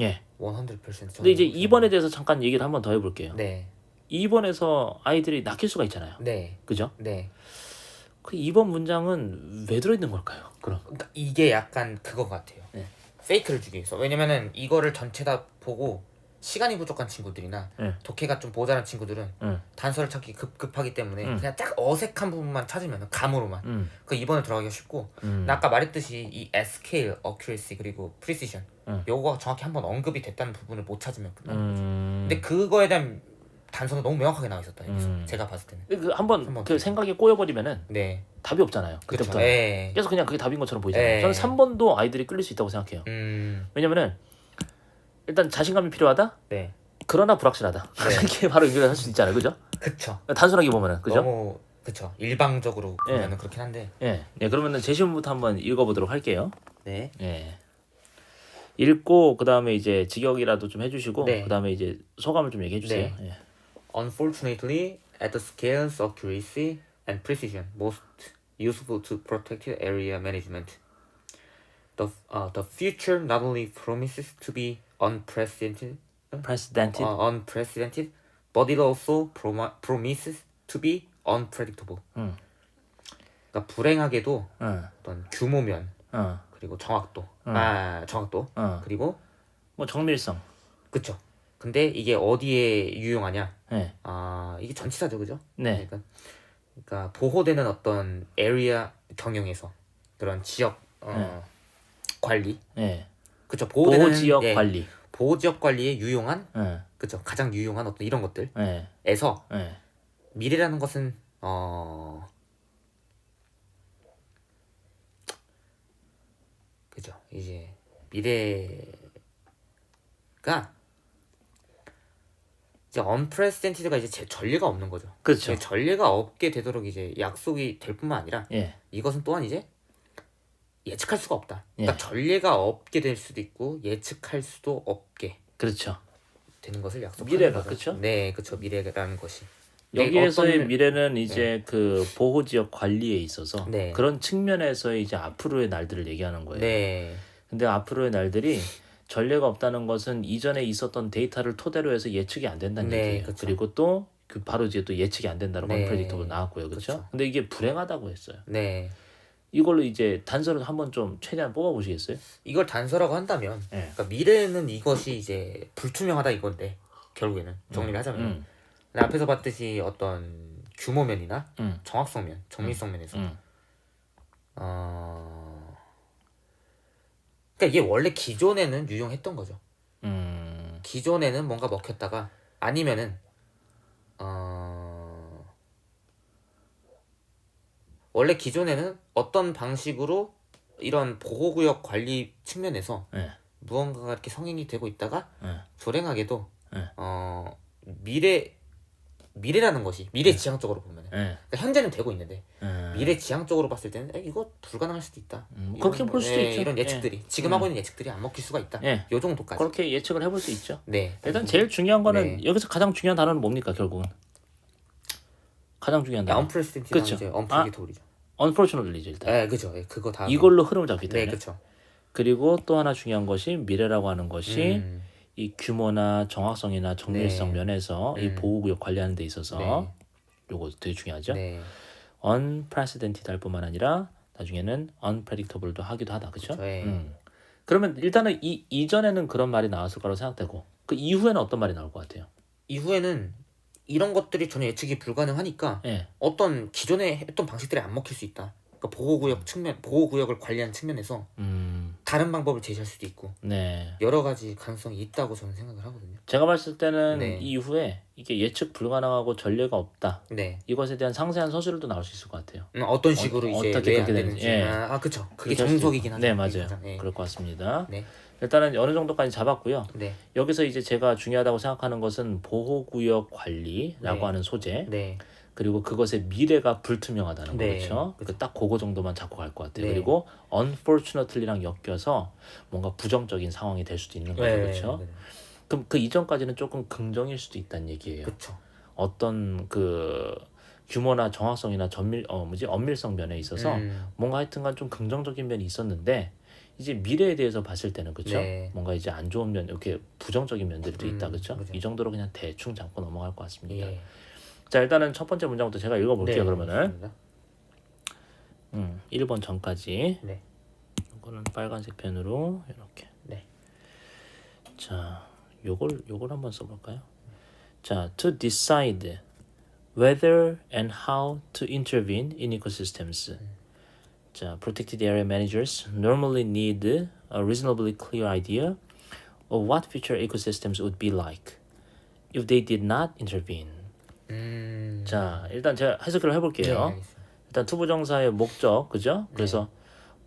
예. 100%. 근데 이제 2번에 대해서 잠깐 얘기를 한번 더 해볼게요. 네. 2번에서 아이들이 낚일 수가 있잖아요. 네. 그죠? 네. 그 2번 문장은 왜 들어있는 걸까요? 그럼. 그러니까 이게 약간 그거 같아요. 네. 페이크를 주기 위해서. 왜냐면은 이거를 전체 다 보고 시간이 부족한 친구들이나 네. 독해가 좀 모자란 친구들은 응. 단서를 찾기 급급하기 때문에 음. 그냥 딱 어색한 부분만 찾으면 감으로만 음. 그 2번을 들어가기가 쉽고 음. 나 아까 말했듯이 이 scale, accuracy 그리고 precision 음. 요거가 정확히 한번 언급이 됐다는 부분을 못 찾으면 끝나. 음. 근데 그거에 대한 단서는 너무 명확하게 나와 있었다 여기서 음. 제가 봤을 때는. 그 한번 그 생각에 꼬여버리면은 네. 답이 없잖아요. 그때부터. 예. 계속 그냥 그게 답인 것처럼 보이잖아요. 예. 저는 3번도 아이들이 끌릴 수 있다고 생각해요. 음. 왜냐면은 일단 자신감이 필요하다. 네. 그러나 불확실하다. 네. 이렇게 바로 연결할 수 있잖아요. 그죠? 그쵸. 단순하게 보면은 그죠? 너무 그쵸. 일방적으로 예. 보면은 그렇긴 한데. 예. 네, 그러면은 제시문부터 한번 읽어보도록 할게요. 네. 예. 읽고 그 다음에 이제 직역이라도 좀 해주시고 네. 그 다음에 이제 소감을 좀 얘기해 주세요. 예. Unfortunately, at the scales of accuracy and precision most useful to protected area management, the uh, the future not only promises to be unprecedented, Precedented. uh, unprecedented, but it also promi- promises to be unpredictable. 응. 그러니까 불행하게도 응. 어떤 규모면 어. 그리고 정확도, 아 정확도 어. 그리고 뭐 정밀성. 그쵸. 근데 이게 어디에 유용하냐? 예. 아 이게 전치사죠, 그죠? 네. 그러니까, 그러니까 보호되는 어떤 에리아 경영에서 그런 지역 어, 관리, 예. 그쵸? 보호되는 보호 지역 예, 관리. 보호 지역 관리에 유용한, 예. 그쵸? 가장 유용한 어떤 이런 예. 것들에서 예. 미래라는 것은 어 그죠? 이제 미래가 이제 unprecedented가 이제 제 전례가 없는 거죠. 그렇죠. 이제 전례가 없게 되도록 이제 약속이 될 뿐만 아니라 예. 이것은 또한 이제 예측할 수가 없다. 그러니까 예. 전례가 없게 될 수도 있고 예측할 수도 없게 그렇죠. 되는 것을 약속하는 미래가, 거죠. 그쵸? 네, 그렇죠. 미래라는 것이 여기에서의 어떤- 미래는 이제 그 보호 지역 관리에 있어서 네. 그런 측면에서 이제 앞으로의 날들을 얘기하는 거예요. 네, 근데 앞으로의 날들이 전례가 없다는 것은 이전에 있었던 데이터를 토대로 해서 예측이 안 된다는 네, 얘기예요. 그쵸. 그리고 또 그 바로 이제 또 예측이 안 된다는 건 네, 프레딕터블 나왔고요. 그렇죠? 근데 이게 불행하다고 했어요. 네. 이걸로 이제 단서를 한번 좀 최대한 뽑아 보시겠어요? 이걸 단서라고 한다면, 예. 그러니까 미래는 이것이 이제 불투명하다 이건데 결국에는 정리를 하자면 음. 근데 앞에서 봤듯이 어떤 규모면이나 음. 정확성면, 정밀성면에서 음. 어... 그러니까 이게 원래 기존에는 유용했던 거죠. 음. 기존에는 뭔가 먹혔다가 아니면은 어... 원래 기존에는 어떤 방식으로 이런 보호구역 관리 측면에서 예. 무언가가 이렇게 성행이 되고 있다가 예. 불행하게도 네. 어 미래 미래라는 것이 미래 지향적으로 보면 은 예. 그러니까 현재는 되고 있는데 예. 미래 지향적으로 봤을 때는 에, 이거 불가능할 수도 있다. 음, 이런 그렇게 볼 수도 예, 있죠. 이런 예. 예측들이 지금 하고 있는 예측들이 안 먹힐 수가 있다. 예. 요 정도까지. 그렇게 예측을 해볼 수 있죠. 네. 일단 제일 중요한 거는 네. 여기서 가장 중요한 단어는 뭡니까 결국은 가장 중요한 단어 언프레시덴티랑 그쵸. 이제 언프리게토리죠. Unfortunately죠 일단 예, 그죠. 예, 그거 다. 이걸로 흐름을 잡기 네, 때문에 그렇죠. 그리고 또 하나 중요한 것이 미래라고 하는 것이 음, 이 규모나 정확성이나 정밀성 네. 면에서 이 음. 보호구역 관리하는 데 있어서 네. 요거 되게 중요하죠. 네. unprecedented 할 뿐만 아니라 나중에는 unpredictable도 하기도 하다. 그렇죠? 예. 음. 그러면 일단은 이 이전에는 그런 말이 나왔을 거라고 생각되고 그 이후에는 어떤 말이 나올 것 같아요? 이후에는 이런 것들이 전혀 예측이 불가능하니까 예. 어떤 기존에 했던 방식들이 안 먹힐 수 있다. 그러니까 보호구역 측면, 보호구역을 관리하는 측면에서 음. 다른 방법을 제시할 수도 있고 네. 여러 가지 가능성이 있다고 저는 생각을 하거든요. 제가 봤을 때는 네. 이후에 이게 예측 불가능하고 전례가 없다. 네. 이것에 대한 상세한 서술도 나올 수 있을 것 같아요. 음, 어떤 식으로 어, 이제 어떻게 왜안 그렇게 되는지. 예. 아, 아, 그쵸. 그게 정석이긴 있- 하죠. 네, 맞아요. 네. 그럴 것 같습니다. 네. 일단은 어느 정도까지 잡았고요. 네. 여기서 이제 제가 중요하다고 생각하는 것은 보호구역 관리라고 네. 하는 소재 네. 그리고 그것의 미래가 불투명하다는 거 네, 그렇죠. 그죠. 그 딱 그거 정도만 잡고 갈 것 같아요. 네. 그리고 unfortunately랑 엮여서 뭔가 부정적인 상황이 될 수도 있는 거죠, 네. 그렇죠. 네. 그럼 그 이전까지는 조금 긍정일 수도 있다는 얘기예요. 그쵸. 어떤 그 규모나 정확성이나 전밀 어 뭐지 엄밀성 면에 있어서 음, 뭔가 하여튼간 좀 긍정적인 면이 있었는데 이제 미래에 대해서 봤을 때는 그렇죠. 네. 뭔가 이제 안 좋은 면 이렇게 부정적인 면들도 음, 있다 그렇죠. 이 정도로 그냥 대충 잡고 넘어갈 것 같습니다. 예. 자 일단은 첫 번째 문장부터 제가 읽어볼게요. 그러면은 알겠습니다. 음, 1번 전까지. 네. 이거는 빨간색 펜으로 이렇게. 네. 자, 요걸 요걸 한번 써볼까요? 자, to decide whether and how to intervene in ecosystems. 자, protected area managers normally need a reasonably clear idea of what future ecosystems would be like if they did not intervene. 음. 자, 일단 제가 해석을 네, 해볼게요. 알겠습니다. 일단 투부정사의 목적, 그죠? 그래서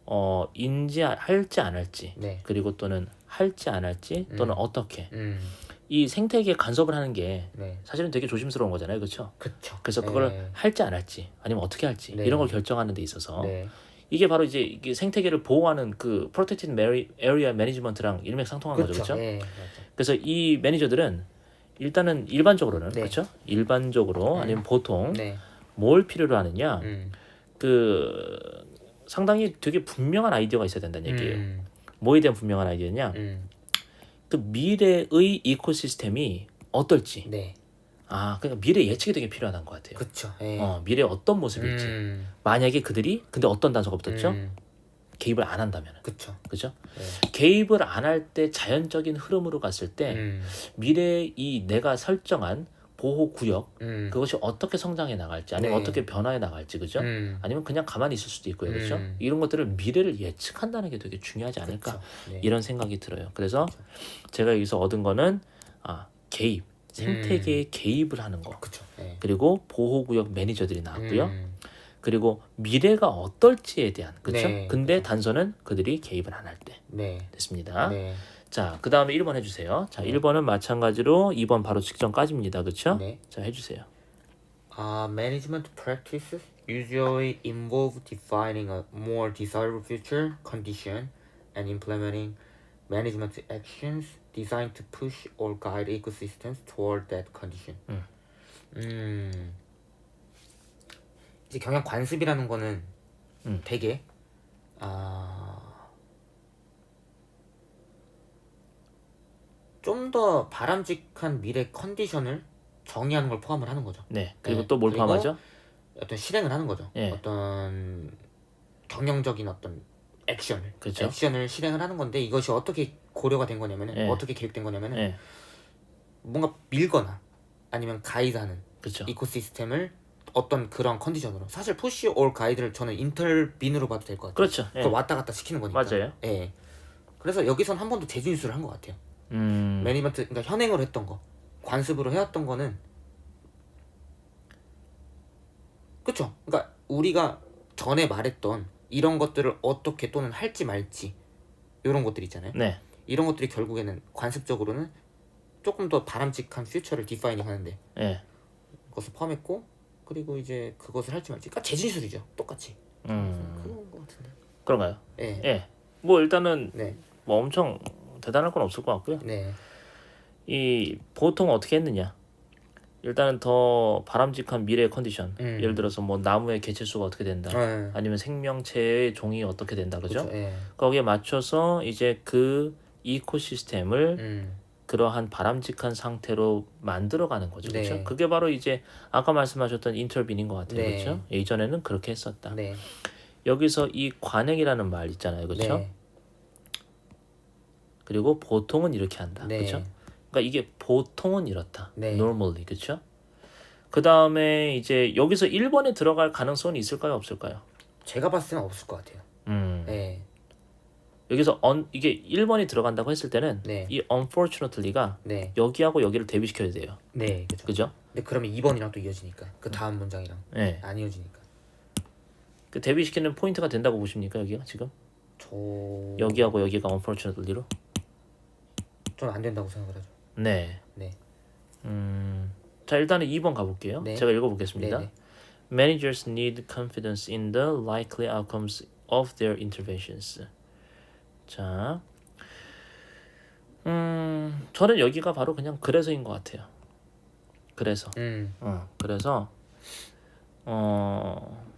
어 인지할지 안 할지, 네. 그리고 또는 할지 안 할지, 또는 어떻게 음. 이 생태계 간섭을 하는 게 네. 사실은 되게 조심스러운 거잖아요, 그렇죠? 그쵸. 그래서 그걸 네. 할지 안 할지, 아니면 어떻게 할지 네. 이런 걸 결정하는 데 있어서 네. 이게 바로 이제 이게 생태계를 보호하는 그 Mari- Area Management랑 일맥상통한 거죠. 그렇죠? 예. 맞아. 그래서 이 매니저들은 일단은 일반적으로는 네. 그렇죠? 일반적으로 아니면 보통 네. 뭘 필요로 하느냐? 음. 그 상당히 되게 분명한 아이디어가 있어야 된다는 얘기예요. 음. 뭐에 대한 분명한 아이디어냐? 음. 그 미래의 이코시스템이 어떨지. 네. 아, 그러니까 미래 예측이 되게 필요하다는 것 같아요. 그쵸. 예. 어, 미래 어떤 모습일지. 음. 만약에 그들이 근데 어떤 단서가 붙었죠? 음. 개입을 안 한다면, 그쵸. 그죠? 네. 개입을 안 할 때 자연적인 흐름으로 갔을 때 음. 미래의 이 내가 설정한 보호 구역 음. 그것이 어떻게 성장해 나갈지 아니면 네. 어떻게 변화해 나갈지 그죠? 음. 아니면 그냥 가만히 있을 수도 있고요, 그렇죠? 음. 이런 것들을 미래를 예측한다는 게 되게 중요하지 않을까 그쵸. 네. 이런 생각이 들어요. 그래서 제가 여기서 얻은 거는 아 개입, 생태계에 개입을 하는 거, 그쵸. 예. 그리고 보호구역 매니저들이 나왔고요. 음. 그리고 미래가 어떨지에 대한 그렇죠. 네, 근데 단서는 그들이 개입을 안 할 때 네. 됐습니다. 네. 자, 그 다음에 1번 해주세요. 자, 네. 1번은 마찬가지로 2번 바로 직전까지입니다. 그렇죠? 네. 자, 해주세요. Uh, management practices usually involve defining a more desirable future condition and implementing management actions designed to push or guide ecosystems toward that condition. 음. 음. 이제 경영 관습이라는 거는 음. 되게 아. 좀 더 바람직한 미래 컨디션을 정의하는 걸 포함을 하는 거죠. 네. 그리고 네, 또뭘 그리고 포함하죠? 어떤 실행을 하는 거죠. 예. 어떤 경영적인 어떤 액션을 그렇죠. 액션을 실행을 하는 건데 이것이 어떻게 고려가 된 거냐면은 예. 어떻게 계획된 거냐면은 네. 뭔가 밀거나 아니면 가이드하는 그렇죠. 이코시스템을 어떤 그런 컨디션으로 사실 푸시 올 가이드를 저는 인터빈으로 봐도 될 것 같아요. 그렇죠. 예. 그걸 왔다 갔다 시키는 거니까. 맞아요. 예. 그래서 여기선 한 번도 재진술을 한 것 같아요. 음. 매니먼트 그러니까 현행으로 했던 거 관습으로 해왔던 거는 그쵸 그러니까 우리가 전에 말했던 이런 것들을 어떻게 또는 할지 말지 이런 것들 있잖아요 네. 이런 것들이 결국에는 관습적으로는 조금 더 바람직한 퓨처를 디파이닝 하는데 예. 그것을 포함했고 그리고 이제 그것을 할지 말지 그러니까 재진술이죠 똑같이 음. 그런 것 같은데 그런가요? 예. 예. 뭐 일단은 네. 뭐 엄청 대단할 건 없을 것 같고요. 네. 이 보통 어떻게 했느냐? 일단은 더 바람직한 미래 컨디션. 음. 예를 들어서 뭐 나무의 개체 수가 어떻게 된다. 예. 아니면 생명체의 종이 어떻게 된다. 그죠? 그쵸, 예. 거기에 맞춰서 이제 그 이코시스템을 음. 그러한 바람직한 상태로 만들어가는 거죠, 네. 그렇죠? 그게 바로 이제 아까 말씀하셨던 인터빈인 것 같아요, 네. 그렇죠? 예전에는 그렇게 했었다. 네. 여기서 이 관행이라는 말 있잖아요, 그렇죠? 네. 그리고 보통은 이렇게 한다, 네. 그렇죠? 그러니까 이게 보통은 이렇다, 네. normally, 그렇죠? 그 다음에 이제 여기서 1번에 들어갈 가능성은 있을까요, 없을까요? 제가 봤을 때는 없을 것 같아요. 음, 네. 여기서 on, 이게 1번이 들어간다고 했을 때는 네. 이 unfortunately가 네. 여기하고 여기를 대비시켜야 돼요, 네. 그죠. 그죠? 근데 그러면 2번이랑 또 이어지니까 그 다음 문장이랑 네. 안 이어지니까 그 대비시키는 포인트가 된다고 보십니까 여기가 지금 저 여기하고 여기가 unfortunately로 저는 안 된다고 생각을 하죠. 네. 네. 음, 자 일단은 2번 가볼게요. 네. 제가 읽어보겠습니다. 네, 네. Managers need confidence in the likely outcomes of their interventions. 자, 음, 저는 여기가 바로 그냥 그래서인 것 같아요. 그래서, 음. 어, 그래서 어.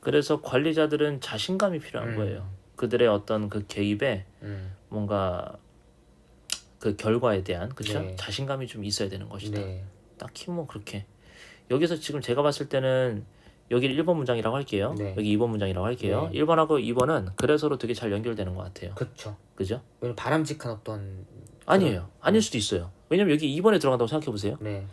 그래서 관리자들은 자신감이 필요한 음. 거예요. 그들의 어떤 그 개입에 음. 뭔가 그 결과에 대한 그렇죠? 네. 자신감이 좀 있어야 되는 것이다. 네. 딱히 뭐 그렇게 여기서 지금 제가 봤을 때는 여기를 1번 문장이라고 할게요. 네. 여기 2번 문장이라고 할게요. 네. 1번하고 2번은 그래서로 되게 잘 연결되는 것 같아요. 그렇죠. 그죠? 왜냐면 바람직한 어떤 아니에요. 아닐 수도 있어요. 왜냐면 여기 2번에 들어간다고 생각해 보세요. 네.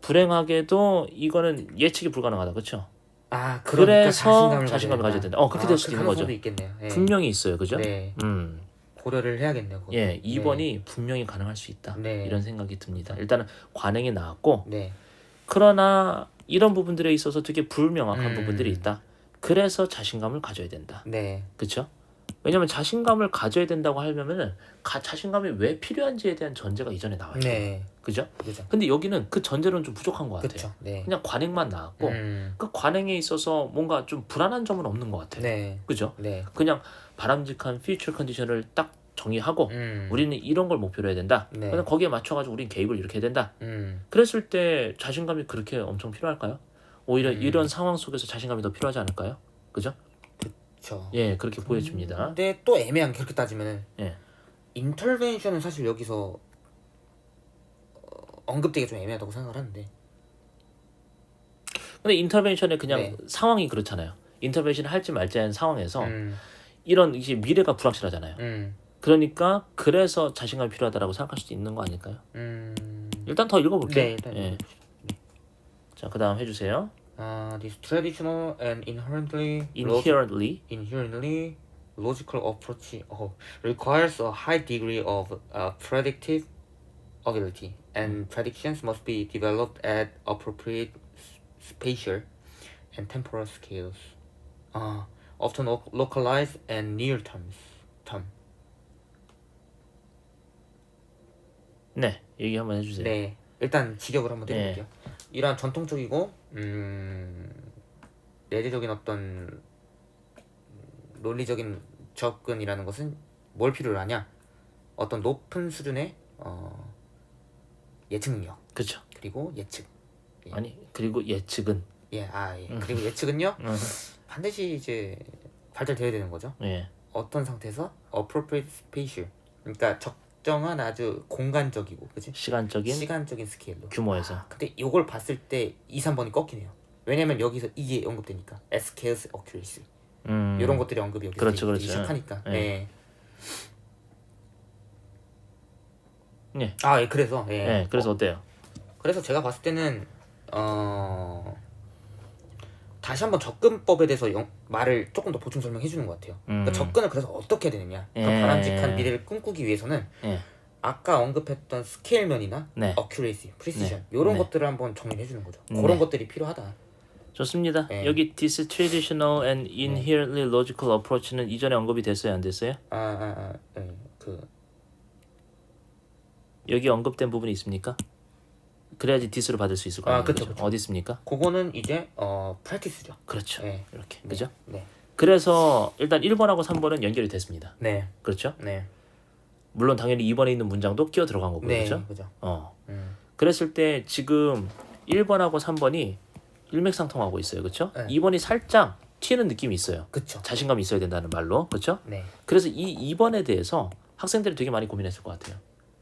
불행하게도 이거는 예측이 불가능하다. 그렇죠? 아 그러니까 그래서 자신감을, 가져야 된다. 어, 그렇게 아, 될 수도 그 있는 거죠. 있겠네요. 네. 분명히 있어요. 그죠? 네. 음. 고려를 해야겠네요. 그거. 예, 2번이 분명히 가능할 수 있다. 네. 이런 생각이 듭니다. 일단은 관행이 나왔고 네. 그러나 이런 부분들에 있어서 되게 불명확한 음. 부분들이 있다. 그래서 자신감을 가져야 된다. 네. 그렇죠? 왜냐면 자신감을 가져야 된다고 하려면은 가, 자신감이 왜 필요한지에 대한 전제가 이전에 나와요. 네. 그죠? 그죠. 근데 여기는 그 전제로는 좀 부족한 것 같아요. 그렇죠. 네. 그냥 관행만 나왔고 음. 그 관행에 있어서 뭔가 좀 불안한 점은 없는 것 같아요. 네. 그죠? 네. 그냥 바람직한 퓨처 컨디션을 딱 정의하고 음. 우리는 이런 걸 목표로 해야 된다. 네. 그냥 거기에 맞춰가지고 우린 개입을 이렇게 해야 된다. 음. 그랬을 때 자신감이 그렇게 엄청 필요할까요? 오히려 음. 이런 상황 속에서 자신감이 더 필요하지 않을까요? 그죠? 그렇죠. 예, 그렇게 보여집니다. 근데 또 애매한 게 그렇게 따지면은 예. 인터벤션은 사실 여기서 어, 언급되기 좀 애매하다고 생각을 하는데. 근데 인터벤션에 그냥 네. 상황이 그렇잖아요. 인터벤션 할지 말지 하는 상황에서 음. 이런 이제 미래가 불확실하잖아요. 음. 그러니까 그래서 자신감이 필요하다라고 생각할 수도 있는 거 아닐까요? 음. 일단 더 읽어볼게요. 네, 일단 예. 자, 그다음 해주세요. Uh, this traditional and inherently log- Inherently inherently logical approach oh, requires a high degree of uh, predictive ability, and predictions must be developed at appropriate s- spatial and temporal scales, uh, often lo- localized and near terms. term. 네 얘기 한번 해주세요. 네, 일단 직역을 한번 네. 해볼게요. 이러한 전통적이고 음, 내재적인 어떤 음, 논리적인 접근이라는 것은 뭘 필요로 하냐? 어떤 높은 수준의 어, 예측 능력 그렇죠. 그리고 예측. 아니 그리고 예측은 예, 아 예. 음. 그리고 예측은요 반드시 이제 발달되어야 되는 거죠. 예, 어떤 상태에서 appropriate spatial, 그러니까 적 정한 아주 공간적이고, 그지? 시간적인 시간적인 스케일로. 규모에서 아, 근데 이걸 봤을 때 2, 3번이 꺾이네요. 왜냐면 여기서 이게 언급되니까 scarce accuracy 음, 이런 것들이 언급이 여기서 그렇죠, 그렇죠. 시작하니까. 네. 네. 예, 아, 예, 그래서 예. 예, 그래서 어때요? 그래서 제가 봤을 때는 어 다시 한번 접근법에 대해서 영- 말을 조금 더 보충 설명해 주는 것 같아요. 그러니까 음. 접근을 그래서 어떻게 해야 되느냐? 그러니까 예. 바람직한 미래를 꿈꾸기 위해서는 예, 아까 언급했던 스케일면이나 네. accuracy, precision 네. 이런 네. 것들을 한번 정리해 주는 거죠. 네. 그런 것들이 필요하다. 좋습니다. 네. 여기 this traditional and inherently logical approach는 이전에 언급이 됐어요, 안 됐어요? 아, 아, 아, 예, 그 여기 언급된 부분이 있습니까? 그래야지 this를 받을 수 있을 거예요. 아, 그쵸, 그쵸. 어디 있습니까? 그거는 이제 어 practice죠. 그렇죠. 네. 이렇게 네. 그죠? 네. 그래서 일단 1번하고 3번은 연결이 됐습니다. 네. 그렇죠? 네. 물론 당연히 2번에 있는 문장도 끼어 들어간 거고요. 네. 그렇죠? 그죠. 어. 음. 그랬을 때 지금 1번하고 3번이 일맥상통하고 있어요. 그렇죠? 네. 2번이 살짝 튀는 느낌이 있어요. 그쵸. 자신감이 있어야 된다는 말로. 그렇죠? 네. 그래서 이 2번에 대해서 학생들이 되게 많이 고민했을 것 같아요.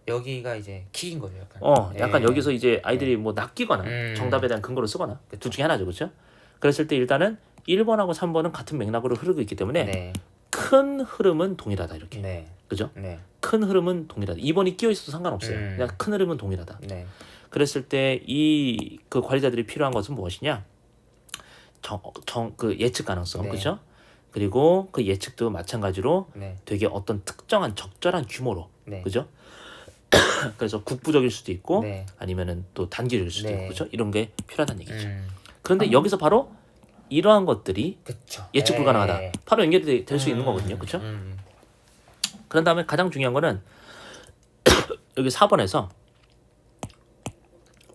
여기가 이제 킥인 거죠, 약간. 어, 약간 네. 여기서 이제 아이들이 뭐 낚이거나 음. 정답에 대한 근거를 쓰거나 둘 중에 하나죠. 그렇죠? 그랬을 때 일단은 1번하고 3번은 같은 맥락으로 흐르고 있기 때문에 네. 큰 흐름은 동일하다 이렇게. 네. 그죠? 네. 큰 흐름은 동일하다. 2번이 끼어 있어도 상관없어요. 음. 그냥 큰 흐름은 동일하다. 네. 그랬을 때 이 그 관리자들이 필요한 것은 무엇이냐? 정 정 그 예측 가능성, 네. 그렇죠? 그리고 그 예측도 마찬가지로 네. 되게 어떤 특정한 적절한 규모로, 네. 그죠? 그래서 국부적일 수도 있고 네. 아니면은 또 단기일 수도 네. 있고, 그렇죠? 이런 게 필요하다는 얘기죠. 음. 그런데 여기서 바로 이러한 것들이 그쵸. 예측 네. 불가능하다. 바로 연결이 될수 있는 음. 거거든요, 그렇죠? 음. 그런 다음에 가장 중요한 거는 여기 4번에서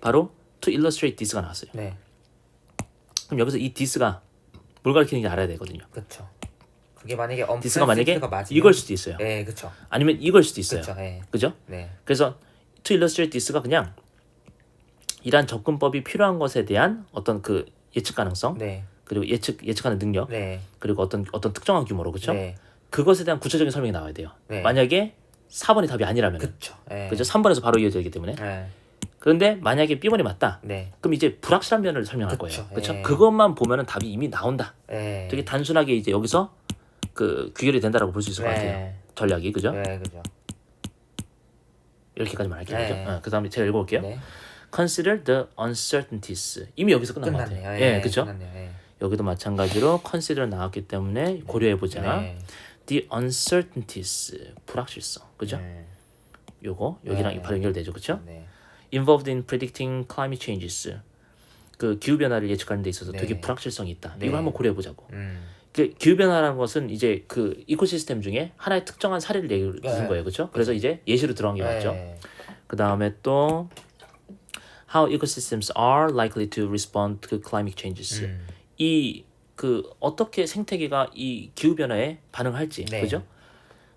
바로 to illustrate this가 나왔어요. 네. 그럼 여기서 이 this가 뭘 가리키는지 알아야 되거든요. 그쵸. 그게 만약에 엄 this가 만약에 이걸 수도 있어요. 네, 그쵸. 아니면 이걸 수도 있어요. 그쵸. 네. 그죠? 네. 그래서 to illustrate this가 그냥 이러한 접근법이 필요한 것에 대한 어떤 그 예측 가능성, 네. 그리고 예측 예측하는 능력 네. 그리고 어떤 어떤 특정한 규모로 그렇죠? 네. 그것에 대한 구체적인 설명이 나와야 돼요. 네. 만약에 4번이 답이 아니라면 그쵸. 네. 그죠? 3번에서 바로 이어지기 때문에 네. 그런데 만약에 B번이 맞다. 네. 그럼 이제 불확실한 면을 설명할 그쵸. 거예요. 그렇죠? 예. 그것만 보면은 답이 이미 나온다. 네. 되게 단순하게 이제 여기서 그 귀결이 된다라고 볼 수 있을 것 같아요. 네. 전략이 그죠? 네, 그죠. 이렇게까지만 할게요. 네. 그죠? 어, 그 다음에 제가 읽어볼게요. 네. Consider the uncertainties. 이미 여기서 끝난 것 끝났네요. 같아요. 예, 예, 그죠? 예. 여기도 마찬가지로 consider 나왔기 때문에 고려해 보자. 네. The uncertainties 불확실성, 그죠? 네. 요거 여기랑 네. 바로 연결되죠, 그죠? 네. Involved in predicting climate changes. 그 기후 변화를 예측하는 데 있어서 네. 되게 불확실성이 있다. 네. 이걸 한번 고려해 보자고. 음. 그 기후 변화라는 것은 이제 그 이코시스템 중에 하나의 특정한 사례를 내준 네. 거예요, 그렇죠? 그래서 이제 예시로 들어간 게 맞죠. 네. 그 다음에 또 how ecosystems are likely to respond to climate changes. 음. 이그 어떻게 생태계가 이 기후 변화에 반응할지, 네. 그죠?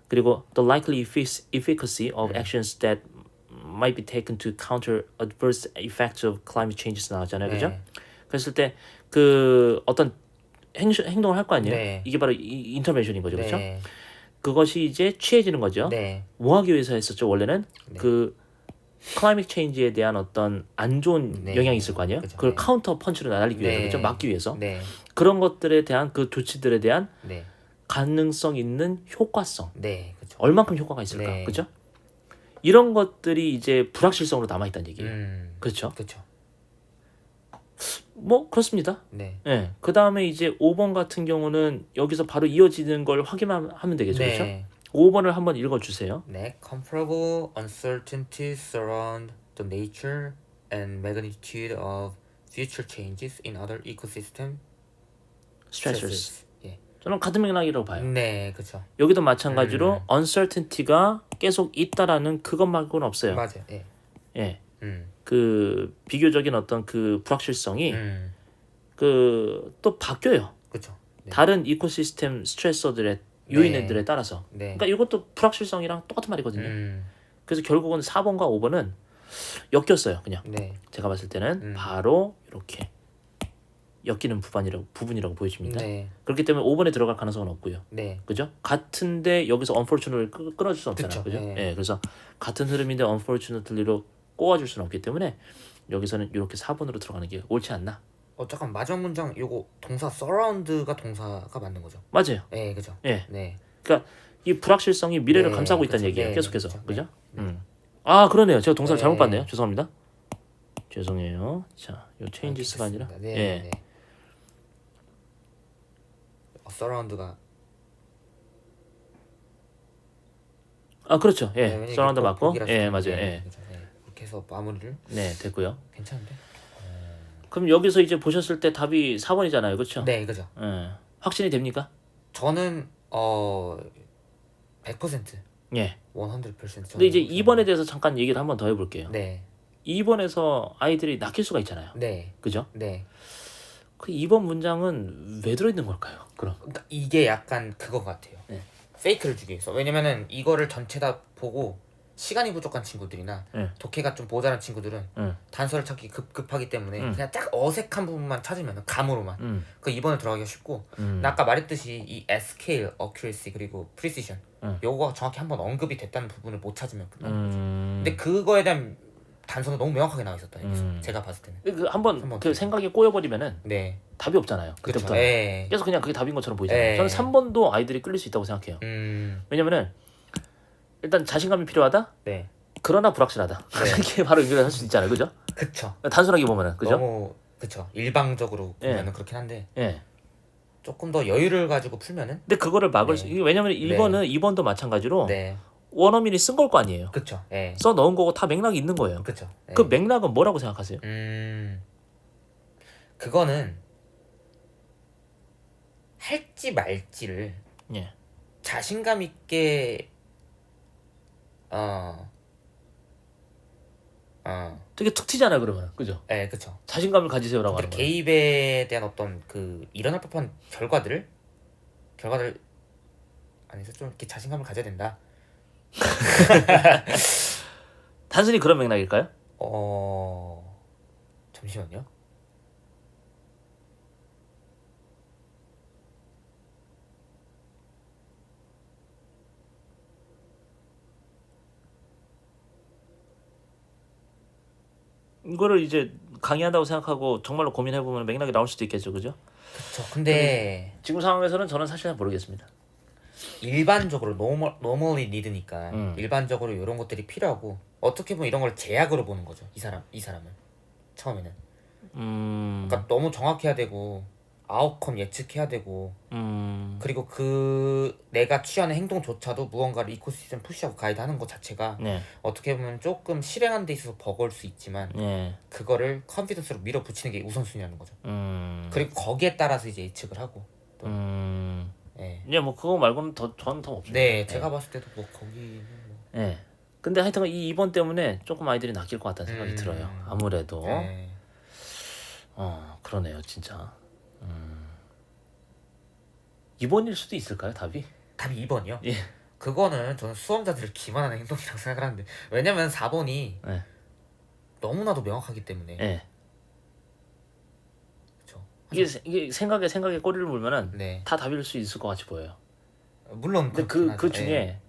그리고 the likely effic- efficacy of 네. actions that might be taken to counter adverse effects of climate changes 나왔잖아요, 그죠? 네. 그랬을 때 그 어떤 행, 행동을 할 거 아니에요? 네. 이게 바로 이, 인터벤션인 거죠, 그렇죠? 네. 그것이 이제 취해지는 거죠. 네. 뭐 하기 위해서 했었죠 원래는 네. 그 클라이믹 체인지에 대한 어떤 안 좋은 네. 영향이 있을 거 아니에요 그죠. 그걸 네. 카운터 펀치로 날리기 위해서 네. 그렇죠 막기 위해서 네. 그런 것들에 대한 그 조치들에 대한 네. 가능성 있는 효과성 네. 그죠. 얼만큼 효과가 있을까 네. 그죠 이런 것들이 이제 불확실성으로 남아 있다는 얘기예요 음. 그렇죠 그죠. 뭐 그렇습니다 네. 예. 그 다음에 이제 5번 같은 경우는 여기서 바로 이어지는 걸 확인하면 하면 되겠죠 그렇죠 네. 5번을 한번 읽어주세요 네. Comparable uncertainties surround the nature and magnitude of future changes in other ecosystem stressors 예. 저는 같은 맥락이라고 봐요 네, 그죠. 여기도 마찬가지로 음. uncertainty가 계속 있다라는 그것 말고는 없어요. 맞아요. 예. 예. 음. 그 비교적인 어떤 그 불확실성이 음. 그또 바뀌어요. 그죠. 네. 다른 이코시스템 스트레서들의 요인들에 따라서. 네. 그러니까 이것도 불확실성이랑 똑같은 말이거든요. 음. 그래서 결국은 4번과 5번은 엮였어요. 그냥 네. 제가 봤을 때는 음. 바로 이렇게 엮이는 부분이라고 부분이라고 보여집니다. 네. 그렇기 때문에 5번에 들어갈 가능성은 없고요. 네. 그죠? 같은데 여기서 unfortunately를 끊- 끊어줄 수 없잖아요. 그죠? 예. 예. 그래서 같은 흐름인데 unfortunately로 꼬아줄 수는 없기 때문에 여기서는 이렇게 4번으로 들어가는 게 옳지 않나? 어 잠깐 마지막 문장 요거 동사 surround가 동사가 맞는 거죠. 맞아요. 네, 그죠. 예. 네. 그러니까 이 불확실성이 미래를 네, 감싸고 있다는 그쵸. 얘기예요. 네, 계속해서. 그쵸. 그죠? 네. 음. 아, 그러네요. 제가 동사를 네. 잘못 봤네요. 죄송합니다. 죄송해요. 자, 요 changes가 아 니라 알겠습니다. 네. 예. 네. 어, surround가 아, 그렇죠. 예. 네, 서라운드 맞고. 예, 맞아요. 네, 예. 네. 그렇게 해서 마무리를 네, 됐고요. 괜찮은데? 그럼 여기서 이제 보셨을 때 답이 4번이잖아요. 그렇죠? 네, 그죠. 예. 확신이 됩니까? 저는 어 100% 예. 100% 근데 이제 2번에 대해서 잠깐 얘기를 한번 더 해볼게요. 네. 2번에서 아이들이 낚일 수가 있잖아요. 네. 그죠? 네. 그 2번 문장은 왜 들어있는 걸까요? 그럼. 그러니까 이게 약간 그거 같아요. 네. 페이크를 주기 위해서. 왜냐면은 이거를 전체 다 보고 시간이 부족한 친구들이나 네. 독해가 좀 모자란 친구들은 응. 단서를 찾기 급, 급하기 때문에 음. 그냥 딱 어색한 부분만 찾으면 감으로만 음. 그 2번에 들어가기가 쉽고 음. 나 아까 말했듯이 이 scale, accuracy 그리고 precision 음. 요거가 정확히 한번 언급이 됐다는 부분을 못 찾으면 끝나는 거죠. 음. 근데 그거에 대한 단서는 너무 명확하게 나와 있었다. 여기서 음. 제가 봤을 때는. 그 한번 한번 그 생각에 꼬여버리면은 네. 답이 없잖아요. 그렇죠. 그때부터. 예. 계속 그냥 그게 답인 것처럼 보이잖아요. 예. 저는 3번도 아이들이 끌릴 수 있다고 생각해요. 음. 왜냐면은 일단 자신감이 필요하다. 네. 그러나 불확실하다. 네. 이렇게 바로 연결할 수 있잖아요. 그죠? 그쵸. 단순하게 보면은 그죠? 너무 그쵸. 일방적으로 예. 보면은 그렇긴 한데 예. 조금 더 여유를 가지고 풀면은 근데 그거를 막을 네. 수 이게 왜냐면 1번은 2번도 마찬가지로 네. 원어민이 쓴 걸 거 아니에요. 그쵸. 예. 써 넣은 거고 다 맥락이 있는 거예요. 그쵸. 예. 그 맥락은 뭐라고 생각하세요? 음. 그거는 할지 말지를 예. 자신감 있게 어. 어. 되게 툭 튀잖아요, 그러면. 그죠? 예, 그쵸. 자신감을 가지세요라고 하는 거예요. 개입에 대한 어떤 그 일어날 법한 결과들을 결과들 안에서 좀 이렇게 자신감을 가져야 된다. 단순히 그런 맥락일까요? 어 잠시만요. 이거를 이제 강의한다고 생각하고 정말로 고민해 보면 맥락이 나올 수도 있겠죠, 그죠? 그쵸. 근데 지금 상황에서는 저는 사실 잘 모르겠습니다. 일반적으로 노멀 노멀리 니드니까 음. 일반적으로 이런 것들이 필요하고 어떻게 보면 이런 걸 제약으로 보는 거죠. 이 사람 이 사람은 처음에는. 음, 그러니까 너무 정확해야 되고 아웃컴 예측해야 되고 음, 그리고 그 내가 취하는 행동조차도 무언가를 이코시스템 푸시하고 가이드하는 것 자체가 네, 어떻게 보면 조금 실행하는 데 있어서 버거울 수 있지만 네, 그거를 컨피던스로 밀어붙이는 게 우선순위라는 거죠. 음, 그리고 거기에 따라서 이제 예측을 하고 음, 예. 예, 뭐 그거 말고는 더 저는 더 없습니다. 네, 제가 봤을 때도 뭐 거기는 뭐 예. 근데 하여튼 이 이번 때문에 조금 아이들이 낚일 것 같다는 생각이 음. 들어요. 아무래도 네. 어 그러네요, 진짜. 음. 이번일 수도 있을까요, 답이? 답이 2번이요? 예. 그거는 저는 수험자들을 기만하는 행동이라고 생각을 하는데 왜냐면 4번이 네. 너무나도 명확하기 때문에 예. 그렇죠. 이게, 세- 이게 생각에 생각에 꼬리를 물면은 네. 다 답일 수 있을 것 같이 보여요. 물론 근데 그렇긴 그, 그 하죠. 중에 예.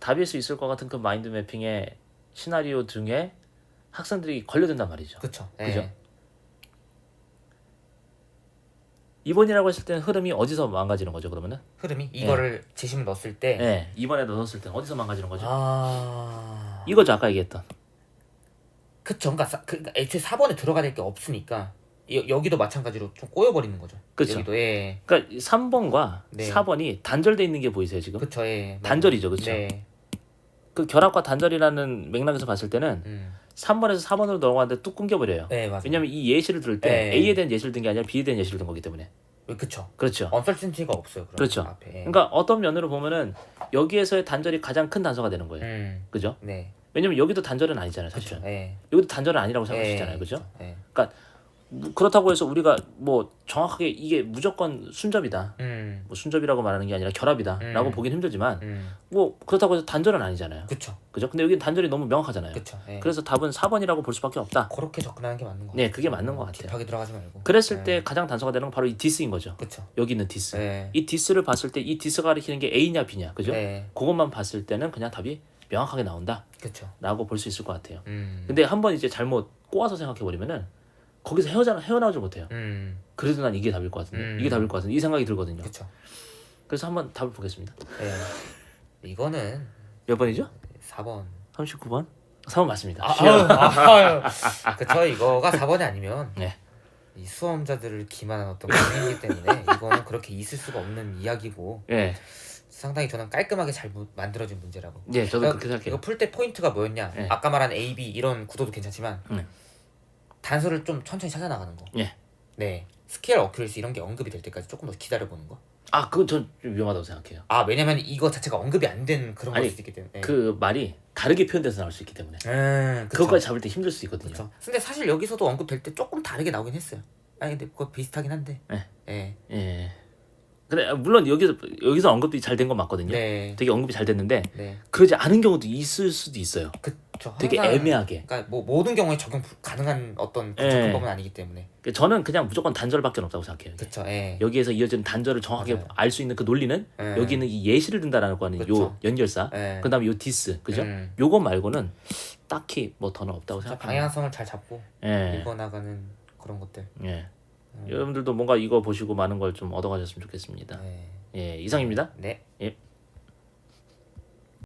답일 수 있을 것 같은 그 마인드 매핑의 시나리오 중에 학생들이 걸려든단 말이죠. 그쵸. 그죠? 예. 2번이라고 했을 때는 흐름이 어디서 망가지는 거죠, 그러면은? 흐름이 이거를 제심을 넣었을 때 예. 2번에 넣었을 때 어디서 망가지는 거죠? 아... 이거죠, 아까 얘기했던. 그쵸. 그러니까, 사- 그, 애초에 4번에 들어가야 될 게 없으니까 여, 여기도 마찬가지로 좀 꼬여버리는 거죠. 그쵸. 여기도 예. 그러니까 3번과 네. 4번이 단절돼 있는 게 보이세요, 지금? 그쵸. 예. 단절이죠, 그쵸? 네. 그 결합과 단절이라는 맥락에서 봤을 때는 음. 3번에서 4번으로 넘어가는데 뚝 끊겨버려요. 네, 맞아요. 왜냐면 이 예시를 들을 때 네. A에 대한 예시를 든 게 아니라 B에 대한 예시를 든 거기 때문에. 그쵸. 그렇죠. 언설진티가 없어요. 그렇죠. 앞에. 예. 그러니까 어떤 면으로 보면은 여기에서의 단절이 가장 큰 단서가 되는 거예요. 음. 그죠? 네. 왜냐면 여기도 단절은 아니잖아요, 사실. 그쵸. 예. 여기도 단절은 아니라고 수 예, 그죠? 예. 뭐 그렇다고 해서 우리가 뭐 정확하게 이게 무조건 순접이다. 음. 뭐 순접이라고 말하는 게 아니라 결합이다라고 음. 보긴 힘들지만 음. 뭐 그렇다고 해서 단절은 아니잖아요. 그쵸. 그죠? 근데 여기는 단절이 너무 명확하잖아요. 그쵸. 예. 그래서 답은 4번이라고 볼 수밖에 없다. 그렇게 접근하는 게 맞는 거 네, 같아요. 그게 맞는 것 같아요. 딥하게 들어가지 말고. 그랬을 네. 때 가장 단서가 되는 건 바로 이 디스인 거죠. 그쵸. 여기 있는 디스. 네. 이 디스를 봤을 때 이 디스가 가리키는 게 A냐 B냐, 그죠? 네. 그것만 봤을 때는 그냥 답이 명확하게 나온다라고 그쵸. 볼수 있을 것 같아요. 음. 근데 한번 이제 잘못 꼬아서 생각해 버리면은 거기서 헤어나 헤어나오지 못해요. 음. 그래도 난 이게 답일 것 같은데 음. 이게 답일 것 같은데 이 생각이 들거든요. 그쵸. 그래서 한번 답을 보겠습니다. 예. 이거는 몇 번이죠? 4번. 39번? 4번 맞습니다. 아, 아유, 아유. 그쵸. 이거가 4번이 아니면 네. 이 수험자들을 기만한 어떤 고민이기 때문에 이거는 그렇게 있을 수가 없는 이야기고 예, 상당히 저는 깔끔하게 잘 무- 만들어진 문제라고. 예, 저도 그러니까 그렇게 생각해요. 이거 풀 때 포인트가 뭐였냐? 네. 아까 말한 A, B 이런 구도도 괜찮지만 네. 단서를 좀 천천히 찾아 나가는 거. 예. 네. 스케일 어큐리시 이런 게 언급이 될 때까지 조금 더 기다려 보는 거. 아, 그건 전 좀 위험하다고 생각해요. 아 왜냐면 이거 자체가 언급이 안 된 그런 걸 아니, 수도 있기 때문에. 그 말이 다르게 표현돼서 나올 수 있기 때문에 음, 그쵸. 그것까지 잡을 때 힘들 수 있거든요. 그쵸. 근데 사실 여기서도 언급될 때 조금 다르게 나오긴 했어요. 아니 근데 그거 비슷하긴 한데. 네. 예. 예. 근데 물론 여기서 여기서 언급이 잘 된 건 맞거든요. 네. 되게 언급이 잘 됐는데 네. 그러지 않은 경우도 있을 수도 있어요. 그쵸. 되게 항상- 애매하게. 그러니까 뭐 모든 경우에 적용 불- 가능한 어떤 예. 접근법은 아니기 때문에. 저는 그냥 무조건 단절밖에 없다고 생각해요. 그쵸. 예. 여기에서 이어지는 단절을 정확하게. 알 수 있는 그 논리는 예. 여기는 이 예시를 든다라는 거는 요 그쵸. 연결사. 예. 그다음에 요 디스. 그죠? 음. 요거 말고는 딱히 뭐 더는 없다고 생각합니다. 방향성을 잘 잡고 예. 읽어 나가는 그런 것들. 예. 여러분들도 뭔가 이거 보시고 많은 걸 좀 얻어가셨으면 좋겠습니다. 네. 예, 이상입니다. 네.